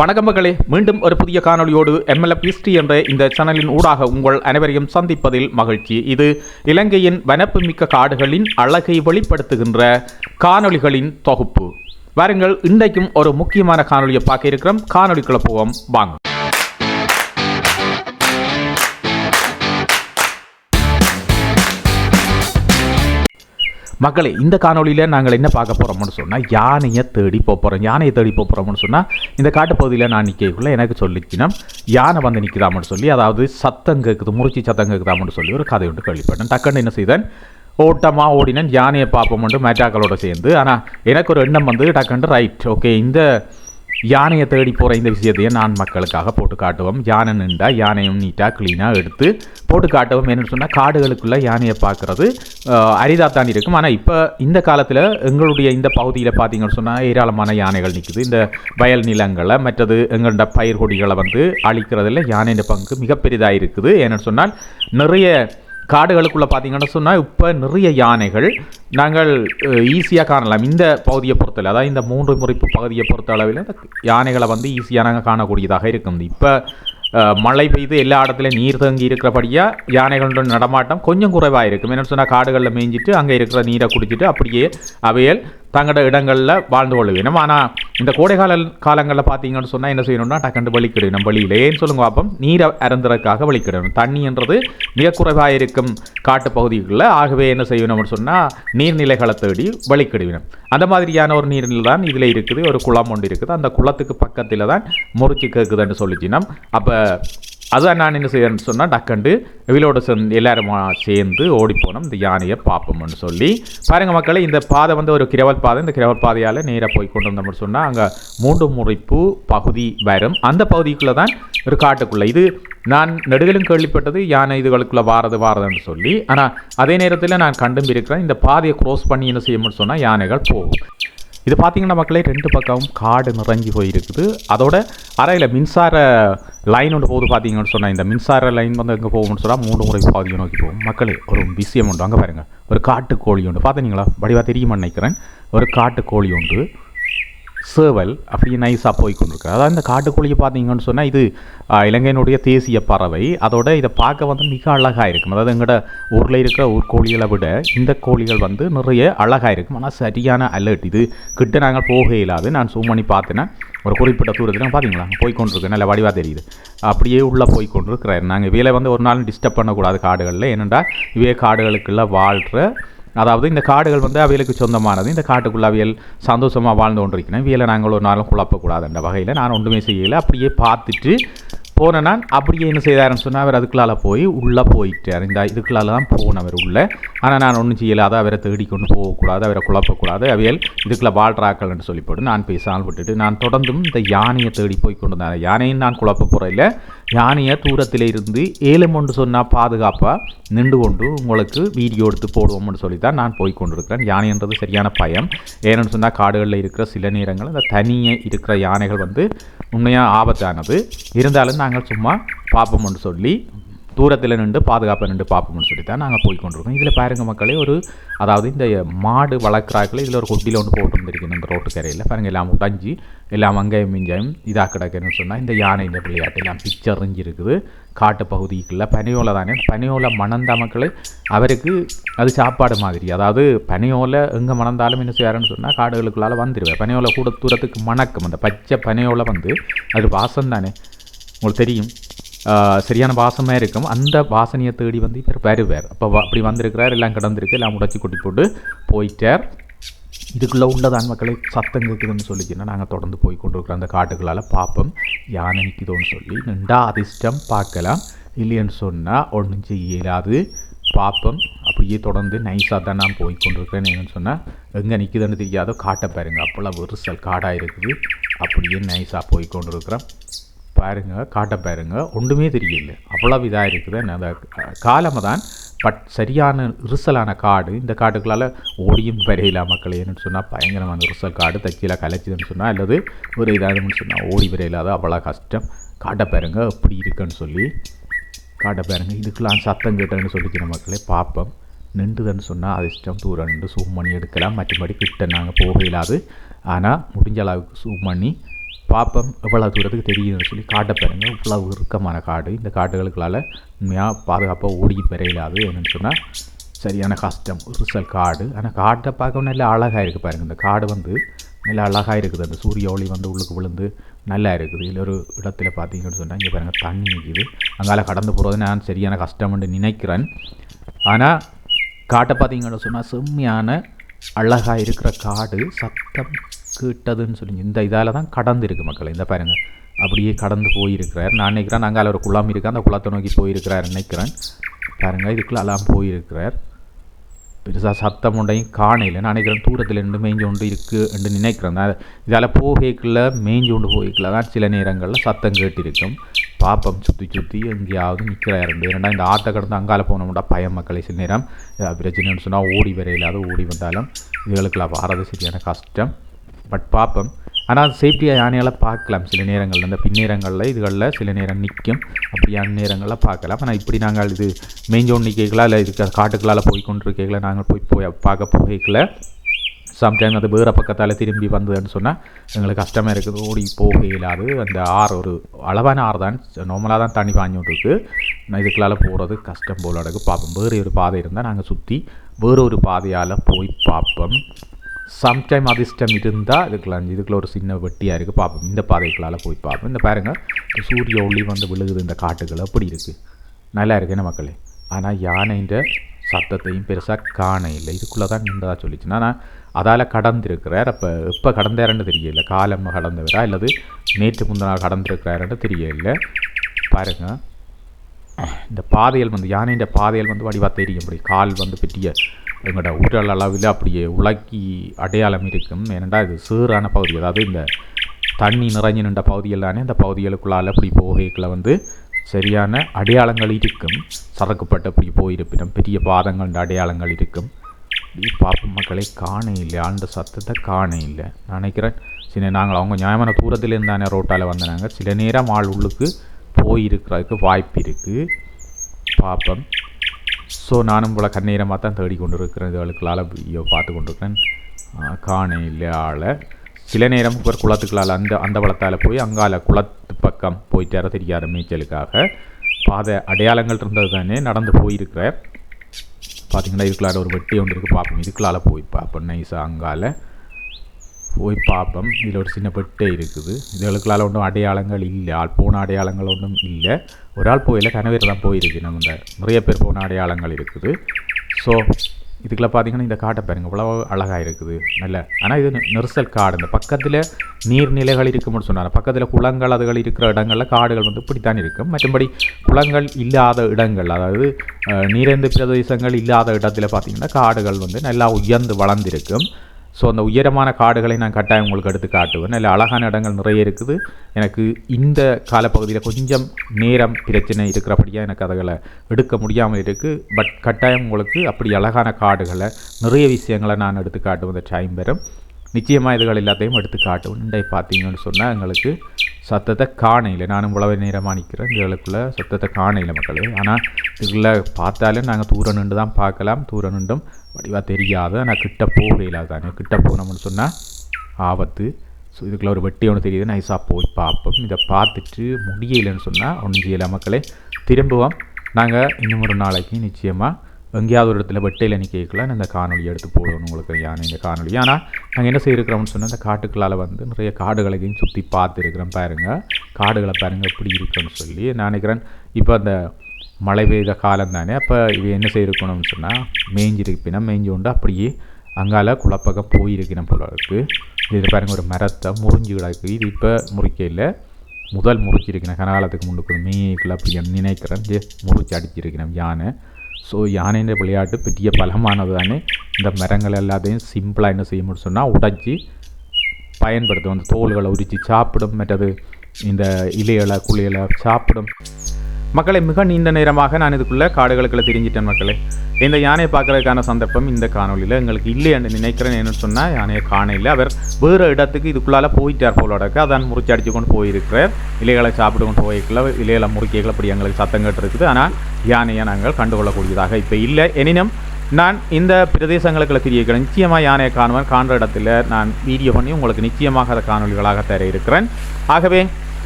வணக்கம் மக்களே. மீண்டும் ஒரு புதிய காணொளியோடு எம்எல்எஃப் ஹிஸ்டரி என்ற இந்த சேனலின் ஊடாக உங்கள் அனைவரையும் சந்திப்பதில் மகிழ்ச்சி. இது இலங்கையின் வனப்புமிக்க காடுகளின் அழகை வெளிப்படுத்துகின்ற காணொளிகளின் தொகுப்பு. வாருங்கள் இன்றைக்கும் ஒரு முக்கியமான காணொளியை பார்க்க இருக்கிறோம். காணொலிக்குள்ள போவோம். வாங்க. மக்களே இந்த காணொளியில் நாங்கள் என்ன பார்க்க போகிறோம்னு சொன்னால் யானையை தேடி போக போகிறோம் யானையை தேடி போக போகிறோம்னு சொன்னால் இந்த காட்டுப்பகுதியில் நான் நிற்கக்குள்ளே எனக்கு சொல்லிச்சுன்னா யானை வந்து நிற்குதாமன்னு சொல்லி அதாவது சத்தம் கேட்குது முறிச்சி சத்தம் கேட்குதாமன்னு சொல்லி ஒரு கதை உண்டு கேள்விப்பட்டேன். டக்குன்னு என்ன செய்தேன்? ஓட்டமாக ஓடினேன். யானையை பார்ப்போம்ட்டு மேட்டாக்களோட சேர்ந்து. ஆனால் எனக்கு ஒரு எண்ணம் வந்து டக்குன்னு ரைட் ஓகே இந்த யானையை தேடி போகிற இந்த விஷயத்தையும் நான் மக்களுக்காக போட்டு காட்டுவோம். யானை நின்றா யானையும் நீட்டாக க்ளீனாக எடுத்து போட்டு காட்டுவோம். என்னென்னு சொன்னால் காடுகளுக்குள்ளே யானையை பார்க்குறது அரிதாத்தான் இருக்கும். ஆனால் இப்போ இந்த காலத்தில் எங்களுடைய இந்த பகுதியில் பார்த்தீங்கன்னு சொன்னால் ஏராளமான யானைகள் நிற்குது இந்த வயல் நிலங்களை மற்றது எங்கள்ட பயிர் கொடிகளை வந்து அழிக்கிறதுல யானையின் பங்கு மிகப்பெரிதாக இருக்குது ஏன்னு சொன்னால் நிறைய காடுகளுக்குள்ளே பார்த்தீங்கன்னு சொன்னால் இப்போ நிறைய யானைகள் நாங்கள் ஈஸியாக காணலாம். இந்த பகுதியை பொறுத்தல அதாவது இந்த மூன்று முறைப்பு பகுதியை பொறுத்த அளவில் இந்த யானைகளை வந்து ஈஸியாக நாங்கள் காணக்கூடியதாக இருக்கும் இப்போ மழை பெய்து எல்லா இடத்துலையும் நீர் தங்கி இருக்கிறபடியாக யானைகளோட நடமாட்டம் கொஞ்சம் குறைவாக இருக்கும். என்னென்னு சொன்னால் காடுகளில் மேய்ஞ்சிட்டு அங்கே இருக்கிற நீரை குடிச்சிட்டு அப்படியே அவையல் தங்களோட இடங்களில் வாழ்ந்து கொள்ள வேணும் ஆனால் இந்த கோடைக்கால காலங்களில் பார்த்தீங்கன்னு சொன்னால் என்ன செய்யணும்னா டக்கண்டு வலிக்கிடணும் வழியில் ஏன்னு சொல்லுங்க பார்ப்போம் நீரை அருந்துறதுக்காக வலிக்கிடணும் தண்ணின்றது மிக குறைவாக இருக்கும் காட்டு பகுதிகளில் ஆகவே என்ன செய்யணும்னு சொன்னால் நீர்நிலைகளை தேடி வலிக்கிடுவினும் அந்த மாதிரியான ஒரு நீர்நிலை தான் இதில் இருக்குது. ஒரு குளம் ஒன்று இருக்குது. அந்த குளத்துக்கு பக்கத்தில் தான் முறிச்சு கேட்குதுன்னு சொல்லிச்சினம். அப்போ அதான் நான் என்ன செய்யறேன்னு சொன்னால் டக்கண்டு இவளோட சேர்ந்து எல்லாரும் சேர்ந்து ஓடிப்போனோம் இந்த யானையை பார்ப்போம்னு சொல்லி. பாருங்கள் மக்களை இந்த பாதை வந்து ஒரு கிரவல் பாதை. இந்த கிரவல் பாதையால் நேராக போய் கொண்டு வந்தோம்னு சொன்னால் அங்கே மூன்று முறைப்பு பகுதி வரும். அந்த பகுதிக்குள்ளே தான் ஒரு காட்டுக்குள்ளே. இது நான் நெடுகளும் கேள்விப்பட்டது யானை இதுகளுக்குள்ளே வாரது வாரதுன்னு சொல்லி. ஆனால் அதே நேரத்தில் நான் கண்டும் இருக்கிறேன் இந்த பாதையை க்ரோஸ் பண்ணி என்ன செய்யணும்னு சொன்னால் யானைகள் போகும். இது பார்த்தீங்கன்னா மக்களே ரெண்டு பக்கமும் காடு நிறைஞ்சி போயிருக்குது. அதோட அறையில் மின்சார லைன் ஒன்று போகுது பார்த்தீங்கன்னு சொன்னால் இந்த மின்சார லைன் வந்து எங்கே போகும்னு சொன்னால் மூணு முறை பாதியை நோக்கி போகும். மக்களே ஒரு விஷயம் உண்டு. அங்கே பாருங்கள் ஒரு காட்டு கோழி உண்டு. பார்த்தீங்களா வடிவாக தெரியுமா நினைக்கிறேன். ஒரு காட்டு கோழி உண்டு. சேவல் அப்படி நைஸாக போய் கொண்டிருக்கு அதாவது இந்த காட்டுக்குழியை பார்த்தீங்கன்னு சொன்னால் இது இலங்கையினுடைய தேசிய பறவை. அதோட இதை பார்க்க வந்து மிக அழகாக இருக்கும். அதாவது எங்களோட ஊரில் இருக்கிற ஊர் கோழிகளை விட இந்த கோழிகள் வந்து நிறைய அழகாக இருக்கும். ஆனால் சரியான அலர்ட் இது கிட்ட நாங்கள் போக இயலாது நான் சூம் பண்ணி பார்த்தேன்னா ஒரு குறிப்பிட்ட தூரத்தில் பார்த்தீங்களா? போய் கொண்டிருக்கு நல்ல வடிவாக தெரியுது. அப்படியே உள்ளே போய் கொண்டிருக்கிறார் நாங்கள் இவையில் வந்து ஒரு நாள் டிஸ்டர்ப் பண்ணக்கூடாது காடுகளில். ஏனென்றால் இவே காடுகளுக்குள்ளே வாழ்கிற அதாவது இந்த காடுகள் வந்து அவைகளுக்கு சொந்தமானது. இந்த காட்டுக்குள்ள அவியல் சந்தோஷமாக வாழ்ந்து கொண்டிருக்கணும் இவையில் நாங்கள் ஒரு நாளும் குழப்பக்கூடாது வகையில் நான் ஒன்றுமே செய்யலை. அப்படியே பார்த்துட்டு போனேன் நான். அப்படியே என்ன செய்தாருன்னு சொன்னால் அவர் அதுக்குள்ளால போய் உள்ளே போயிட்டார். இந்த இதுக்குள்ளால தான் போனவர் உள்ளே. ஆனால் நான் ஒன்றும் செய்யலை. அதை அவரை தேடிக்கொண்டு போகக்கூடாது அவரை குழப்பக்கூடாது. அவையல் இதுக்குள்ள வாழ்றாக்கள்னு சொல்லி போட்டு நான் பேசாமல் விட்டுட்டு நான் தொடர்ந்தும் இந்த யானையை தேடி போய் கொண்டு வந்தேன். யானையும் நான் குழப்ப போகிறேன் யானையை தூரத்தில் இருந்து ஏலம் ஒன்று சொன்னால் பாதுகாப்பாக நின்று கொண்டு உங்களுக்கு வீடியோ எடுத்து போடுவோம்னு சொல்லி தான் நான் போய் கொண்டிருக்கிறேன். யானைன்றது சரியான பயம். ஏன்னு சொன்னால் காடுகளில் இருக்கிற சில நேரங்கள் இந்த தனியே இருக்கிற யானைகள் வந்து உண்மையாக ஆபத்தானது. இருந்தாலும் நாங்கள் சும்மா பார்ப்போம்னு சொல்லி தூரத்தில் நின்று பாதுகாப்பாக நின்று பார்ப்போம்னு சொல்லி தான் நாங்கள் போய் கொண்டிருக்கோம் இதில் பாருங்கள் மக்களே ஒரு அதாவது இந்த மாடு வளர்க்குறாக்கள் இதில் ஒரு கொட்டியில் ஒன்று போட்டு வந்துருக்கணும் இந்த ரோட்டு கரையில். பாருங்கள் எல்லாம் உடஞ்சி எல்லாம் அங்கேயும் மிஞ்சாயும் இதாக கிடக்குன்னு சொன்னால் இந்த யானை இந்த விளையாட்டு எல்லாம் பிச்சறிஞ்சு இருக்குது காட்டு பகுதிக்குள்ள பனியோலை தானே பனியோலை மணந்த மக்களே அவருக்கு அது சாப்பாடு மாதிரி. அதாவது பனியோலை எங்கே மணந்தாலும் என்ன செய்யாருன்னு சொன்னால் காடுகளுக்குள்ளால் வந்துடுவேன் பனியோலை கூட தூரத்துக்கு மணக்கும். அந்த பச்சை பனியோலை வந்து அது வாசம் தானே. உங்களுக்கு தெரியும். சரியான வாசமாக இருக்கும். அந்த வாசனையை தேடி வந்து இவர் வருவார். அப்போ அப்படி வந்திருக்கிறார் எல்லாம் கிடந்திருக்கு எல்லாம் உடச்சி கொட்டி போட்டு போயிட்டார். இதுக்குள்ளே உள்ளதான் மக்களை சத்தம் கேட்குதுன்னு சொல்லிச்சுன்னா நாங்கள் தொடர்ந்து போய் கொண்டிருக்கிறோம். அந்த காட்டுகளால் பார்ப்போம் யானை நிற்குதோன்னு சொல்லி நின்றா அதிர்ஷ்டம் பார்க்கலாம். இல்லைன்னு சொன்னால் ஒன்றும் செய்யலாது. பார்ப்போம் அப்படியே தொடர்ந்து நைஸாக தான் நான் போய் கொண்டிருக்கிறேன். என்னன்னு சொன்னால் எங்கே நிற்குதுன்னு தெரியாதோ காட்டை பாருங்க. அப்போல்லாம் விரிசல் காடாக இருக்குது. அப்படியே நைஸாக போய் கொண்டிருக்கிறேன் பாருங்க காட்ட பாருங்க ஒன்றுமே தெரியல. அவ்வளவு இதாக இருக்குது. அந்த காலமாக தான் பட் சரியான ரிசலான காடு. இந்த காட்டுக்களால் ஓடியும் வரையிலா மக்கள் ஏன்னு சொன்னால் பயங்கரமான ரிசல் காடு. தச்சியில் கலைச்சிதுன்னு சொன்னால் அல்லது ஒரு இதாகுதுன்னு சொன்னால் ஓடி வரையிலாத. அவ்வளோ கஷ்டம். காட்ட பாருங்க எப்படி இருக்குன்னு சொல்லி. காட்ட பாருங்க இதுக்கெல்லாம் சத்தம் கேட்டேன்னு சொல்லிக்கிற மக்களே பார்ப்போம் நின்றுதுன்னு சொன்னால் அது இஷ்டம். தூரம் நின்று சூம் பண்ணி எடுக்கலாம். மற்றபடி கிட்ட நாங்கள் போக இல்லாது ஆனால் முடிஞ்ச அளவுக்கு சூம் பண்ணி பாப்பம் எவ்வளோ தூரத்துக்கு தெரியுதுன்னு சொல்லி காட்டை பாருங்க. இவ்வளோ இறுக்கமான காடு. இந்த காடுகளுக்களால் உண்மையாக பாதுகாப்பாக ஓடி பெறையிலாது என்னென்னு சொன்னால் சரியான கஷ்டம். ரிசல் காடு. ஆனால் காட்டை பார்க்க நல்ல அழகாக இருக்குது பாருங்கள் இந்த காடு வந்து நல்லா அழகாக இருக்குது. அந்த சூரிய ஒளி வந்து உள்ளுக்கு விழுந்து நல்லா இருக்குது. இல்லை ஒரு இடத்துல பார்த்தீங்கன்னு சொன்னால் இங்கே பாருங்கள் தண்ணி நிற்கிது அங்கால கடந்து போகிறது நான் சரியான கஷ்டம்னு நினைக்கிறேன். ஆனால் காட்டை பார்த்தீங்கன்னு சொன்னால் செம்மையான அழகாக இருக்கிற காடு. சத்தம் கேட்டதுன்னு சொல்லி இந்த இதால் தான் கடந்து இருக்குது மக்கள் இந்த பாருங்க. அப்படியே கடந்து போயிருக்கிறார். நான் நினைக்கிறேன் அதில் ஒரு குளம் இருக்குது அந்த குளத்தை நோக்கி போயிருக்கிறார் நினைக்கிறேன். பாருங்க இதுக்குள்ள எல்லாம் போயிருக்கிறார். பெருசாக சத்தம் உண்டையும் காணையில் நான் நினைக்கிறேன் தூரத்தில் ரெண்டு மேய்ஞ்சு கொண்டு இருக்குது என்று நினைக்கிறேன். நான் இதால் போகைக்குள்ள மேய்ஞ்சு கொண்டு போய்க்குள்ள தான் சில நேரங்களில் சத்தம் கேட்டிருக்கும். பாப்பம் சுற்றி சுற்றி எங்கேயாவது நிற்கிறாரு ஏன்னா இந்த ஆட்டை கடந்து அங்கால போனோம்டா பயம் மக்களை சில நேரம். பிரச்சனைன்னு சொன்னால் ஓடி வரையிலாவது ஓடி வந்தாலும் இதுகளுக்கெல்லாம் வாரது சரியான கஷ்டம். பட் பார்ப்போம் ஆனால் சேஃப்டியாக யானையால் பார்க்கலாம். சில நேரங்களில் இந்த பின்னேரங்களில் இதுகளில் சில நேரம் நிற்கும் அப்படியான நேரங்களில் பார்க்கலாம். ஆனால் இப்படி நாங்கள் இது மேஞ்சோன் நிற்கலாம் இல்லை இதுக்கு காட்டுக்களால் போய் கொண்டிருக்கல நாங்கள் போய் போய் பார்க்க போகல சம்டைம் அது வேறு பக்கத்தால் திரும்பி வந்ததுன்னு சொன்னால் எங்களுக்கு கஷ்டமாக இருக்குது. ஓடி போக அந்த ஆறு ஒரு அளவான ஆறு தான். நார்மலாக தான் தண்ணி பாஞ்சு இருக்குது நான் இதுக்குள்ளால் போகிறது கஷ்டம் போல இருக்குது பார்ப்போம் வேறு ஒரு பாதை இருந்தால் நாங்கள் சுற்றி வேறு ஒரு பாதையால் போய் பார்ப்போம் சம்டைம் அதிர்ஷ்டம் இருந்தால் இதுக்கெல்லாம் இதுக்குள்ள ஒரு சின்ன வெட்டியாக இருக்குது பார்ப்போம் இந்த பாதைகளால் போய் பார்ப்போம் இந்த பாருங்கள் சூரிய ஒளி வந்து விழுகுது இந்த காட்டுகள். அப்படி இருக்குது நல்லா இருக்குன்னு மக்களே? ஆனால் யானைன்ற சத்தத்தையும் பெருசாக காண இல்லை. இதுக்குள்ளே தான் நின்றதா சொல்லிச்சுன்னா நான் அதால் கடந்திருக்கிறார். அப்போ எப்போ கடந்தாரன்னு தெரியல. காலம் கடந்தவரா? அல்லது நேற்று முந்தினால் கடந்திருக்கிறாருன்னு தெரியல. பாருங்கள் இந்த பாதைகள் வந்து யானைன்ற பாதைகள் வந்து வடிவாக தெரியும். இப்படி கால் வந்து பெட்டியை எங்களோட உடல் அளவில் அப்படியே உலக்கி அடையாளம் இருக்கும். ஏனென்றால் இது சீரான பகுதி. அதாவது இந்த தண்ணி நிறைஞ்சு நின்ற பகுதிகள் தானே அந்த பகுதிகளுக்குள்ளால் அப்படி போகைக்குள்ள வந்து சரியான அடையாளங்கள் இருக்கும். சரக்குப்பட்டு அப்படி போயிருப்பினும் பெரிய பாதங்கள் அடையாளங்கள் இருக்கும். பார்ப்போம் மக்களை காண இல்லை. ஆழ்ந்த சத்தத்தை காண இல்லை. நான் நினைக்கிறேன் சில நாங்கள் அவங்க நியாயமான தூரத்தில் இருந்தானே ரோட்டால் வந்தாங்க சில நேரம் ஆள் உள்ளுக்கு போயிருக்கிறதுக்கு வாய்ப்பு இருக்குது பார்ப்போம் ஸோ நானும் போல் கண்ணீரமாக தான் தேடி கொண்டு இருக்கிறேன் இதுகளுக்களால் ஐயோ பார்த்து கொண்டிருக்கிறேன் இருக்கிறேன் சில நேரம் ஒரு குளத்துக்களால் அந்த அந்த வளத்தால் போய் அங்கால குளத்து பக்கம் போயிட்டார தெரியாத மேய்ச்சலுக்காக பாதை அடையாளங்கள் இருந்தது தானே நடந்து போயிருக்கிற பார்த்தீங்கன்னா இதுக்குள்ளார ஒரு வெட்டி ஒன்று இருக்குது பார்ப்போம் இதுக்குள்ளால போய் பார்ப்போம் நைஸாக அங்கால. போய் பார்ப்போம். இதில் ஒரு சின்ன பெட்டை இருக்குது. இதுகளுக்களால் ஒன்றும் அடையாளங்கள் இல்லை. ஆள் போன அடையாளங்கள் ஒன்றும் இல்லை. ஒரு ஆள் போயில கனவேர் தான் போயிருக்கு நம்ம இந்த நிறைய பேர் போன அடையாளங்கள் இருக்குது. ஸோ இதுக்குள்ள பார்த்தீங்கன்னா இந்த காட்டை பாருங்கள் இவ்வளோ அழகாக இருக்குது. நல்ல ஆனால் இது நெரிசல் காடு. இந்த பக்கத்தில் நீர்நிலைகள் இருக்கும்னு சொன்னாங்க. பக்கத்தில் குளங்கள் அதுகள் இருக்கிற இடங்களில் காடுகள் வந்து இப்படித்தான் இருக்கும். மற்றபடி குளங்கள் இல்லாத இடங்கள் அதாவது அஹ், நீரந்து பிரதேசங்கள் இல்லாத இடத்துல பார்த்தீங்கன்னா காடுகள் வந்து நல்லா உயர்ந்து வளர்ந்திருக்கும். ஸோ அந்த உயரமான காடுகளை நான் கட்டாயம் உங்களுக்கு எடுத்து காட்டுவேன். இல்லை அழகான இடங்கள் நிறைய இருக்குது. எனக்கு இந்த காலப்பகுதியில் கொஞ்சம் நேரம் பிரச்சனை இருக்கிறபடியாக எனக்கு அதுகளை எடுக்க முடியாமல் இருக்குது பட் கட்டாயம் உங்களுக்கு அப்படி அழகான காடுகளை நிறைய விஷயங்களை நான் எடுத்து காட்டுவேன். இந்த டைம் வரும் நிச்சயமாக இதுகள் எல்லாத்தையும் எடுத்து காட்டுவேன். இன்றை பார்த்தீங்கன்னு சொன்னால் எங்களுக்கு சத்தத்தை காணையில் நானும் உழவை நேரமாக நிற்கிறேன் இதுகளுக்குள்ளே சத்தத்தை காணையில் மக்களே. ஆனால் இதுக்குள்ளே பார்த்தாலும் நாங்கள் தூரம் நின்று தான் பார்க்கலாம். தூரம் நின்றும் வடிவாக தெரியாது. ஆனால் கிட்ட போகல தானே. கிட்ட போனோம்னு சொன்னால் ஆபத்து. ஸோ இதுக்குள்ள ஒரு வெட்டி ஒன்று தெரியுது. நைஸாக போய் பார்ப்போம். இதை பார்த்துட்டு முடியலைன்னு சொன்னால் ஒன்றும் செய்யலை மக்களே திரும்புவோம் நாங்கள் இன்னும் ஒரு நாளைக்கு நிச்சயமாக எங்கேயாவது ஒரு இடத்துல வெட்டையில் நிற்கலாம் இந்த காணொலியை எடுத்து போடணும் உங்களுக்கு யானை இந்த காணொலி ஆனால் நாங்கள் என்ன செய்யிருக்கிறோம்னு சொன்னால் அந்த காட்டுக்களால் வந்து நிறைய காடுகளையும் சுற்றி பார்த்துருக்குறோம் பாருங்கள் காடுகளை பாருங்கள் எப்படி இருக்குன்னு சொல்லி. நான் நினைக்கிறேன் இப்போ அந்த மழை பெய்த காலம் தானே. அப்போ இவ என்ன செய்யிருக்கணும்னு சொன்னால் மேய்ஞ்சிருப்பினா மேய்ஞ்சு கொண்டு அப்படியே அங்கால குழப்பக்கம் போயிருக்கணும் போல இருக்குது இது பாருங்கள் ஒரு மரத்தை முறிஞ்சு கிடக்கு. இது இப்போ முறிக்கையில் முதல் முறிச்சிருக்கிறேன் கனகாலத்துக்கு முன்னுக்கு மேய்க்குள்ள அப்படி நினைக்கிறேன் ஜே முறிச்சு அடிச்சிருக்கிறேன் யானை. ஸோ யானைன்ற விளையாட்டு பெரிய பலமானது தானே இந்த மரங்கள் எல்லாத்தையும் சிம்பிளாக என்ன செய்ய முடியும் சொன்னால் உடைச்சி பயன்படுத்தும் அந்த தோல்களை உரித்து சாப்பிடும் மற்றது இந்த இலைகளை குளியலை சாப்பிடும். மக்களை மிக நீண்ட நேரமாக நான் இதுக்குள்ளே காடுகளுக்குள்ள தெரிஞ்சிட்டேன் மக்களே. இந்த யானையை பார்க்கறதுக்கான சந்தர்ப்பம் இந்த காணொலியில் எங்களுக்கு இல்லை என்று நினைக்கிறேன் என்னன்னு சொன்னால் யானையை காண இல்லை. அவர் வேறு இடத்துக்கு இதுக்குள்ளால் போயிட்டார் போலோடக்கு அதான் முறிச்சு அடித்து கொண்டு போயிருக்கிறார். இலைகளை சாப்பிட்டு கொண்டு போயிருக்கல. இலைகளை முறிக்கைகள் அப்படி எங்களுக்கு சத்தம் கேட்டுருக்குது. ஆனால் யானையை நாங்கள் கண்டுகொள்ளக்கூடியதாக இப்போ இல்லை. எனினும் நான் இந்த பிரதேசங்களுக்குள்ள தெரியக்கிறேன் நிச்சயமாக யானையை காணுவேன். காண்ற இடத்துல நான் வீடியோ பண்ணி உங்களுக்கு நிச்சயமாக அதை காணொலிகளாக தர இருக்கிறேன். ஆகவே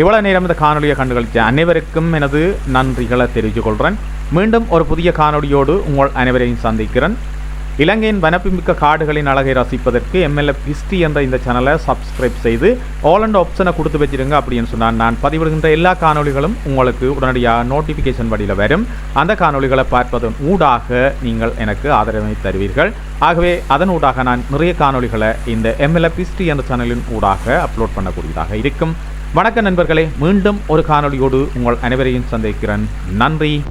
இவ்வளவு நேரம் இந்த காணொலியை கண்டுகளித்த அனைவருக்கும் எனது நன்றிகளை தெரிவித்துக் கொள்கிறேன் மீண்டும் ஒரு புதிய காணொளியோடு உங்கள் அனைவரையும் சந்திக்கிறேன். இலங்கையின் வனப்புமிக்க காடுகளின் அழகை ரசிப்பதற்கு எம்எல்ஏ பிஸ்டி என்ற இந்த சேனலை சப்ஸ்கிரைப் செய்து ஆல் அண்ட் ஆப்ஷனை கொடுத்து வச்சிருங்க அப்படின்னு சொன்னால் நான் பதிவிடுகின்ற எல்லா காணொளிகளும் உங்களுக்கு உடனடியாக நோட்டிஃபிகேஷன் வழியில் வரும். அந்த காணொளிகளை பார்ப்பதன் ஊடாக நீங்கள் எனக்கு ஆதரவை தருவீர்கள். ஆகவே அதன் ஊடாக நான் நிறைய காணொளிகளை இந்த எம்எல்ஏ பிஸ்டி என்ற சேனலின் ஊடாக அப்லோட் பண்ணக்கூடியதாக இருக்கும். வணக்க நண்பர்களே மீண்டும் ஒரு காணொளியோடு உங்கள் அனைவரையும் சந்திக்கிறேன். நன்றி.